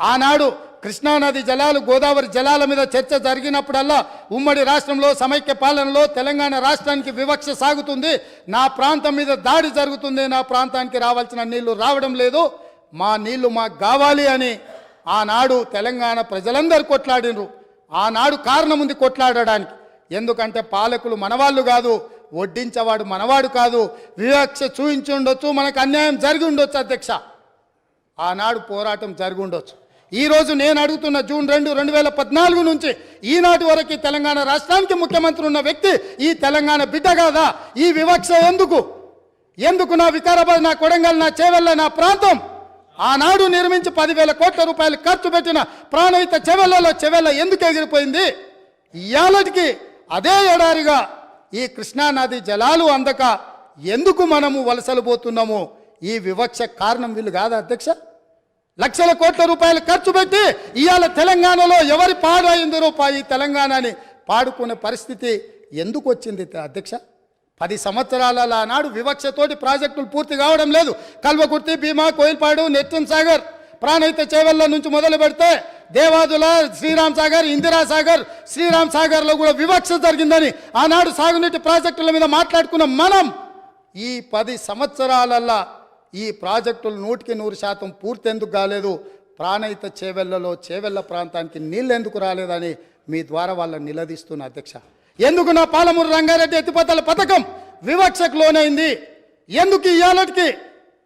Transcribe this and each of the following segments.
ఆనాడు కృష్ణానది జలాలు గోదావరి జలాల మీద చర్చ జరిగినప్పుడల్లా ఉమ్మడి రాష్ట్రంలో సమైక్య పాలనలో తెలంగాణ రాష్ట్రానికి వివక్ష సాగుతుంది. నా ప్రాంతం మీద దాడి జరుగుతుంది. నా ప్రాంతానికి రావాల్సిన నీళ్ళు రావడం లేదు. మా నీళ్ళు మాకు కావాలి అని ఆనాడు తెలంగాణ ప్రజలందరూ కొట్లాడినరు ఆనాడు కారణం ఉంది కొట్లాడడానికి. ఎందుకంటే పాలకులు మనవాళ్ళు కాదు వడ్డించేవాడు మనవాడు కాదు. వివక్ష చూపించి ఉండొచ్చు మనకు అన్యాయం జరిగి ఉండొచ్చు అధ్యక్ష. ఆనాడు పోరాటం జరిగి ఉండొచ్చు. ఈరోజు నేను అడుగుతున్న జూన్ రెండు రెండు వేల పద్నాలుగు నుంచి ఈనాటి వరకు తెలంగాణ రాష్ట్రానికి ముఖ్యమంత్రి ఉన్న వ్యక్తి ఈ తెలంగాణ బిడ్డ కాదా? ఈ వివక్ష ఎందుకు? ఎందుకు నా వికారాబాద్ నా కొడంగల్ నా చేవెళ్ళ నా ప్రాంతం ఆనాడు నిర్మించి పదివేల కోట్ల రూపాయలు ఖర్చు పెట్టిన ప్రాణహిత చెవెళ్ళలో చెవెళ్ళ ఎందుకు ఎగిరిపోయింది? ఇయాలటికి అదే ఎడారిగా ఈ కృష్ణానది జలాలు అందక ఎందుకు మనము వలసలు పోతున్నాము? ఈ వివక్ష కారణం వీళ్ళు కాదా అధ్యక్ష? లక్షల కోట్ల రూపాయలు ఖర్చు పెట్టి ఇవాళ తెలంగాణలో ఎవరి పాడైంది రూపాయి తెలంగాణని పాడుకునే పరిస్థితి ఎందుకు వచ్చింది అధ్యక్ష? పది సంవత్సరాల నాడు వివక్షతోటి ప్రాజెక్టులు పూర్తి కావడం లేదు. కల్వకుర్తి భీమా కోయిల్పాడు నెట్టన్ సాగర్ ప్రాణహిత చేవెళ్ళ నుంచి మొదలు పెడితే దేవాదుల శ్రీరామ్ సాగర్ ఇందిరా సాగర్ శ్రీరామ్ సాగర్లో కూడా వివక్ష జరిగిందని ఆనాడు సాగునీటి ప్రాజెక్టుల మీద మాట్లాడుకున్న మనం ఈ పది సంవత్సరాలల్లా ఈ ప్రాజెక్టులు నూటికి నూరు శాతం పూర్తి ఎందుకు కాలేదు. ప్రాణహిత చేవెళ్ళలో చేవెళ్ళ ప్రాంతానికి నీళ్ళు ఎందుకు రాలేదని మీ ద్వారా వాళ్ళని నిలదీస్తున్న అధ్యక్ష. ఎందుకు నా పాలమూరు రంగారెడ్డి ఎత్తిపోతల పథకం వివక్షకు లోనైంది ఎందుకు ఇవాళకి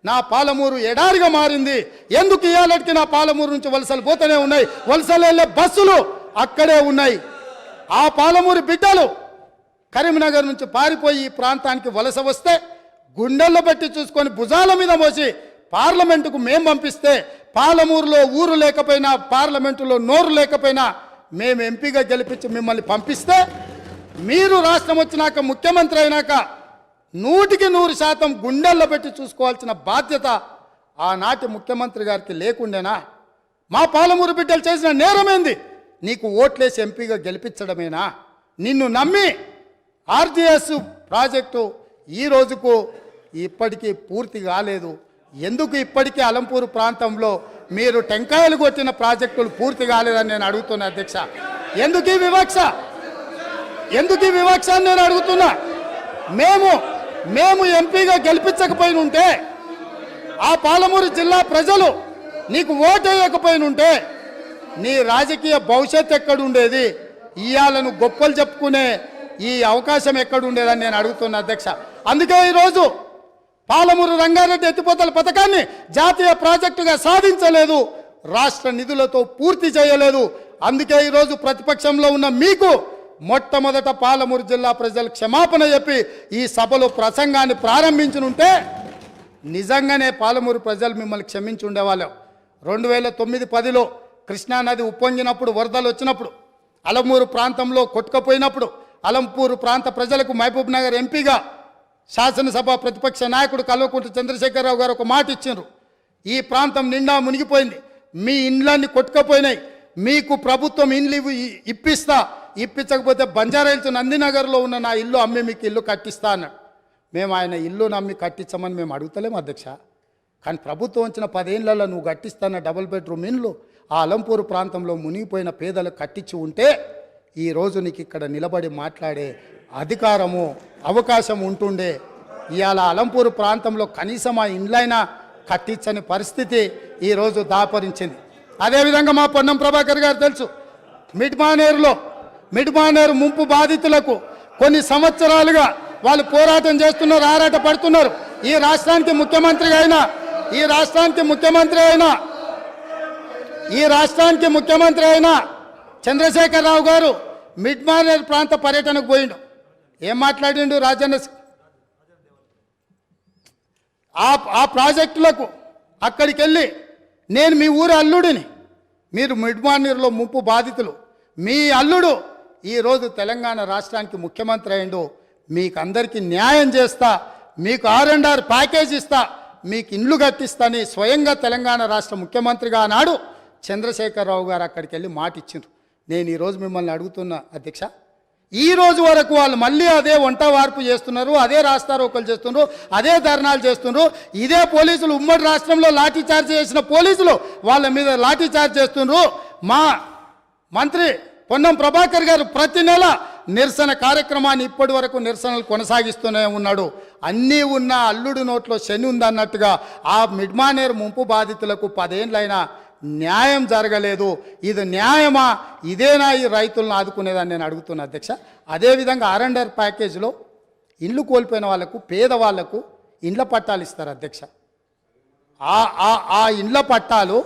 నా పాలమూరు ఎడారిగా మారింది. ఎందుకు ఇవాళకి నా పాలమూరు నుంచి వలసలు పోతూనే ఉన్నాయి? వలసలు వెళ్ళే బస్సులు అక్కడే ఉన్నాయి. ఆ పాలమూరు బిడ్డలు కరీంనగర్ నుంచి పారిపోయి ఈ ప్రాంతానికి వలస వస్తే గుండెల్లో పెట్టి చూసుకొని భుజాల మీద మోసి పార్లమెంటుకు మేం పంపిస్తే పాలమూరులో ఊరు లేకపోయినా పార్లమెంటులో నోరు లేకపోయినా మేము ఎంపీగా గెలిపించి మిమ్మల్ని పంపిస్తే మీరు రాష్ట్రం వచ్చినాక ముఖ్యమంత్రి అయినాక నూటికి నూరు శాతం గుండెల్లో పెట్టి చూసుకోవాల్సిన బాధ్యత ఆనాటి ముఖ్యమంత్రి గారికి లేకుండేనా? మా పాలమూరు బిడ్డలు చేసిన నేరమేంది? నీకు ఓట్లేసి ఎంపీగా గెలిపించడమేనా? నిన్ను నమ్మి ఆర్జీఎస్ ప్రాజెక్టు ఈ రోజుకు ఇప్పటికీ పూర్తి కాలేదు. ఎందుకు ఇప్పటికీ అలంపూరు ప్రాంతంలో మీరు టెంకాయలు కొట్టిన ప్రాజెక్టులు పూర్తి కాలేదని నేను అడుగుతున్నా అధ్యక్ష. ఎందుకు ఈ వివక్ష? ఎందుకు ఈ వివక్ష అని నేను అడుగుతున్నా? మేము మేము ఎంపీగా గెలిపించకపోయినుంటే ఆ పాలమూరు జిల్లా ప్రజలు నీకు ఓటు వేయకపోయిన ఉంటే నీ రాజకీయ భవిష్యత్ ఎక్కడుండేది? ఇయ్యాలను గొప్పలు చెప్పుకునే ఈ అవకాశం ఎక్కడుండేదని నేను అడుగుతున్నా అధ్యక్ష. అందుకే ఈరోజు పాలమూరు రంగారెడ్డి ఎత్తిపోతల పథకాన్ని జాతీయ ప్రాజెక్టుగా సాధించలేదు. రాష్ట్ర నిధులతో పూర్తి చేయలేదు. అందుకే ఈరోజు ప్రతిపక్షంలో ఉన్న మీకు మొట్టమొదట పాలమూరు జిల్లా ప్రజలు క్షమాపణ చెప్పి ఈ సభలో ప్రసంగాన్ని ప్రారంభించనుంటే నిజంగానే పాలమూరు ప్రజలు మిమ్మల్ని క్షమించి ఉండేవాళ్ళం. రెండు వేల తొమ్మిది పదిలో కృష్ణానది ఉప్పొంగినప్పుడు వరదలు వచ్చినప్పుడు అలమూరు ప్రాంతంలో కొట్టుకపోయినప్పుడు అలంపూరు ప్రాంత ప్రజలకు మహబూబ్ నగర్ ఎంపీగా శాసనసభ ప్రతిపక్ష నాయకుడు కల్వకుంట్ల చంద్రశేఖరరావు గారు ఒక మాట ఇచ్చారు ఈ ప్రాంతం నిండా మునిగిపోయింది. మీ ఇండ్లన్నీ కొట్టుకపోయినాయి. మీకు ప్రభుత్వం ఇండ్లు ఇప్పిస్తా. ఇప్పించకపోతే బంజారాయిల్స్ నందినగర్లో ఉన్న నా ఇల్లు అమ్మి మీకు ఇల్లు కట్టిస్తా అన్నాడు. మేము ఆయన ఇల్లు నమ్మి కట్టించమని మేము అడుగుతలేము అధ్యక్ష. కానీ ప్రభుత్వం వచ్చిన పదేళ్ళలో నువ్వు కట్టిస్తాన డబుల్ బెడ్రూమ్ ఇండ్లు ఆ అలంపూరు ప్రాంతంలో మునిగిపోయిన పేదలు కట్టించి ఉంటే ఈరోజు నీకు ఇక్కడ నిలబడి మాట్లాడే అధికారము అవకాశం ఉంటుండే. ఇవాళ అలంపూరు ప్రాంతంలో కనీసం ఆ ఇండ్లైనా కట్టించని పరిస్థితి ఈరోజు దాపరించింది. అదేవిధంగా మా పొన్నం ప్రభాకర్ గారు తెలుసు మిడ్మానేరులో మిడ్మానేరు ముంపు బాధితులకు కొన్ని సంవత్సరాలుగా వాళ్ళు పోరాటం చేస్తున్నారు ఆరాట పడుతున్నారు. ఈ రాష్ట్రానికి ముఖ్యమంత్రి అయినా ఈ రాష్ట్రానికి ముఖ్యమంత్రి అయినా ఈ రాష్ట్రానికి ముఖ్యమంత్రి అయినా చంద్రశేఖరరావు గారు మిడ్మానేర్ ప్రాంత పర్యటనకు పోయిండు. ఏం మాట్లాడిండు రాజన్న ఆ ఆ ప్రాజెక్టులకు అక్కడికి వెళ్ళి నేను మీ ఊరి అల్లుడిని. మీరు మిడ్మానీర్లో ముంపు బాధితులు. మీ అల్లుడు ఈరోజు తెలంగాణ రాష్ట్రానికి ముఖ్యమంత్రి అయిండు. మీకు అందరికీ న్యాయం చేస్తా మీకు ఆర్ అండ్ ఆర్ ప్యాకేజ్ ఇస్తా మీకు ఇండ్లు కట్టిస్తాని స్వయంగా తెలంగాణ రాష్ట్ర ముఖ్యమంత్రిగా ఆనాడు చంద్రశేఖరరావు గారు అక్కడికి వెళ్ళి మాట ఇచ్చిండ్రు నేను ఈరోజు మిమ్మల్ని అడుగుతున్నా అధ్యక్ష. ఈ రోజు వరకు వాళ్ళు మళ్ళీ అదే వంట వార్పు చేస్తున్నారు అదే రాస్తారోకలు చేస్తున్నారు అదే ధర్నాలు చేస్తున్నారు. ఇదే పోలీసులు ఉమ్మడి రాష్ట్రంలో లాఠీ చార్జ్ చేసిన పోలీసులు వాళ్ళ మీద లాఠీ చార్జ్ చేస్తున్నారు. మా మంత్రి పొన్నం ప్రభాకర్ గారు ప్రతి నెల నిరసన కార్యక్రమాన్ని ఇప్పటి వరకు నిరసనలు కొనసాగిస్తూనే ఉన్నాడు. అన్నీ ఉన్న అల్లుడు నోట్లో శని ఉందన్నట్టుగా ఆ మిడ్మానేర్ ముంపు బాధితులకు పదేండ్లైనా న్యాయం జరగలేదు. ఇది న్యాయమా? ఇదేనా ఈ రైతులను ఆదుకునేదని నేను అడుగుతున్నా అధ్యక్ష. అదేవిధంగా ఆర్ఎండర్ ప్యాకేజీలో ఇండ్లు కోల్పోయిన వాళ్ళకు పేదవాళ్ళకు ఇండ్ల పట్టాలు ఇస్తారు అధ్యక్ష. ఆ ఆ ఆ ఇండ్ల పట్టాలు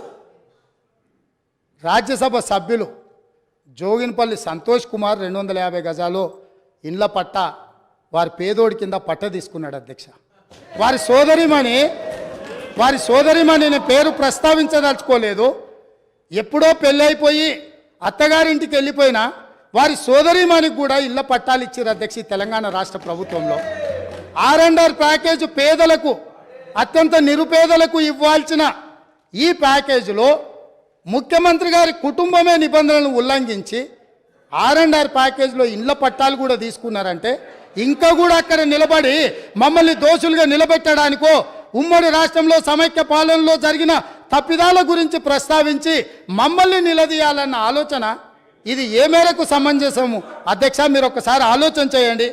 రాజ్యసభ సభ్యులు జోగినపల్లి సంతోష్ కుమార్ రెండు వందల యాభై గజాలు ఇండ్ల పట్ట వారి పేదోడి కింద పట్ట తీసుకున్నాడు అధ్యక్ష. వారి సోదరిమణి వారి సోదరిమణి పేరు ప్రస్తావించదలుచుకోలేదు. ఎప్పుడో పెళ్ళైపోయి అత్తగారింటికి వెళ్ళిపోయినా వారి సోదరిమణికి కూడా ఇళ్ళ పట్టాలు ఇచ్చారు అధ్యక్ష తెలంగాణ రాష్ట్ర ప్రభుత్వంలో. ఆర్ అండ్ ఆర్ ప్యాకేజ్ పేదలకు అత్యంత నిరుపేదలకు ఇవ్వాల్సిన ఈ ప్యాకేజీలో ముఖ్యమంత్రి గారి కుటుంబమే నిబంధనలను ఉల్లంఘించి ఆర్ అండ్ ఆర్ ప్యాకేజ్లో ఇండ్ల పట్టాలు కూడా తీసుకున్నారంటే ఇంకా కూడా అక్కడ నిలబడి మమ్మల్ని దోషులుగా నిలబెట్టడానికో ఉమ్మడి రాష్ట్రంలో సమైక్య పాలనలో జరిగిన తప్పిదాల గురించి ప్రస్తావించి మమ్మల్ని నిలదీయాలన్న ఆలోచన ఇది ఏ మేరకు సమంజసము? అధ్యక్ష మీరు ఒకసారి ఆలోచన చేయండి.